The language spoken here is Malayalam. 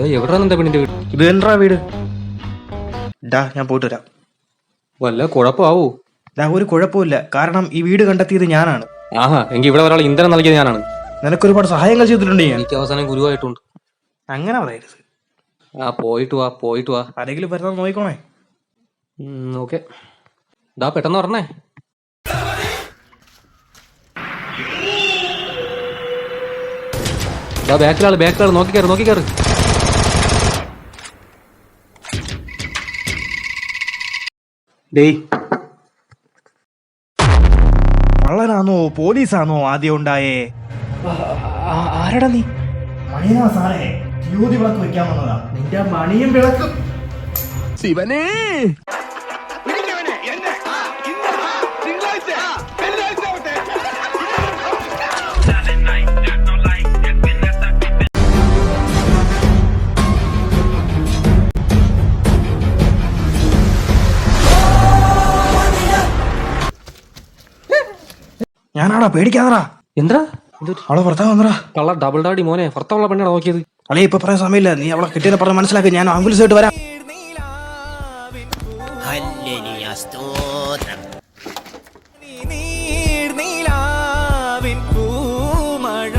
എവിടെയാണ് പെണ്ണിന്റെ വീട്? ഇത് എന്താ വീട്. ഡാ ഞാൻ പോയിട്ട് വരാം. വല്ല കുഴപ്പമാവൂ? ഡാ ഒരു കുഴപ്പമില്ല. കാരണം ഈ വീട് കണ്ടെത്തിയത് ഞാനാണ്. ആഹാ എങ്കിൽ ഇവിടെ ഒരാൾ ഇന്ധനം നൽകിയത് ഞാനാണ്. നിനക്ക് ഒരുപാട് സഹായങ്ങൾ ചെയ്തിട്ടുണ്ട് ഞാൻ. എനിക്ക് അവസാനം ഗുരുവായിട്ടുണ്ട്. അങ്ങനെ പറയരുത് ആ പോയിട്ട് വാ പോയിട്ട് വാ. ആരെങ്കിലും വരുന്നത് നോക്കിക്കോണേ. ഓക്കെ. ഡാ പെട്ടെന്ന് പറഞ്ഞേ ഡാ ബാക്കിലാൾ ബാക്കിലാൾ നോക്കിക്കാറ് നോക്കിക്കാറ് ഡേയ്. കള്ളനാണോ പോലീസാണോ ആദ്യം ഉണ്ടായേ? ആരടാ നീ? മണിയാ സാറേ ജ്യോതി വിളക്ക് വെക്കാൻ വന്നതാ. നിന്റെ മണിയും വിളക്കും. പിടിക്കവനെ ഞാനാടാ പേടിക്കാതാ എന്താ അവളെ ഭർത്താവ് വന്നടാ. കള്ള ഡബിൾ ഡാഡി മോനെ. ഭർത്താവുള്ള പെണ്ണാണ് നോക്കിയത്. അളേ ഇപ്പൊ പറയാൻ സമയമില്ല. നീ അവളെ കിട്ടിയെന്ന് പറഞ്ഞ മനസ്സിലാക്കി. ഞാൻ ആംബുലൻസ് ആയിട്ട് വരാം.